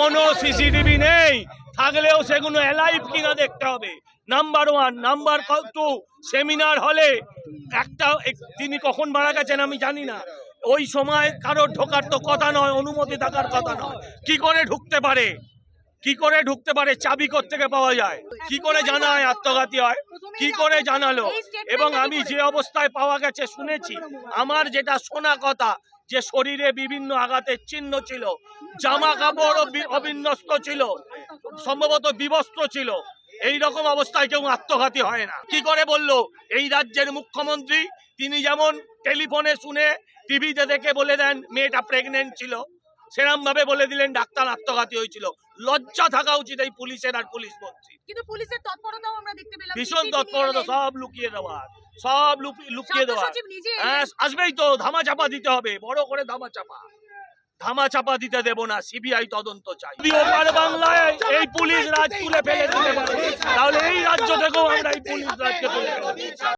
কোনো সিসিটিভি নেই। থাকলেও সেগুলো অ্যালাইভ কিনা দেখতে হবে। Number one number two seminar হলে একটা তিনি কখন মারা গেছেন আমি জানি না। ওই সময় কারোর ঢোকার তো কথা নয়, অনুমতি থাকার কথা নয়। কি করে ঢুকতে পারে? কি করে ঢুকতে পারে? চাবি থেকে পাওয়া যায়? কি করে জানায় আত্মঘাতী হয়? কি করে জানালো? এবং আমি যে অবস্থায় পাওয়া গেছে শুনেছি। আমার যেটা শোনা কথা যে শরীরে বিভিন্ন আঘাতের চিহ্ন ছিল, জামা কাপড় অবিন্যস্ত ছিল, সম্ভবত বিবস্ত্র ছিল এই রকম অবস্থায় কেউ আত্মঘাতী হয় না। কি করে বলল, এই রাজ্যের মুখ্যমন্ত্রী, তিনি যেমন টেলিফোনে শুনে টিভিতে দেখে বলে দেন, মেয়েটা প্রেগনেন্ট ছিল সেরম ভাবে বলে দিলেন, ডাক্তার আত্মঘাতী হয়েছিল। লজ্জা থাকা উচিত এই পুলিশের আর পুলিশ মন্ত্রী কিন্তু পুলিশের তৎপরতাও আমরা দেখতে ভীষণ তৎপরতা সব লুকিয়ে দেওয়া সব লুকিয়ে দেওয়ার। হ্যাঁ আসবেই তো ধামা চাপা দিতে হবে বড় করে ধামা চাপা ধামা চাপা দিতে দেব না সিবিআই তদন্ত চাই। বাংলায় এই পুলিশ রাজ তুলে ফেলে দিতে পারে তাহলে এই রাজ্য থেকেও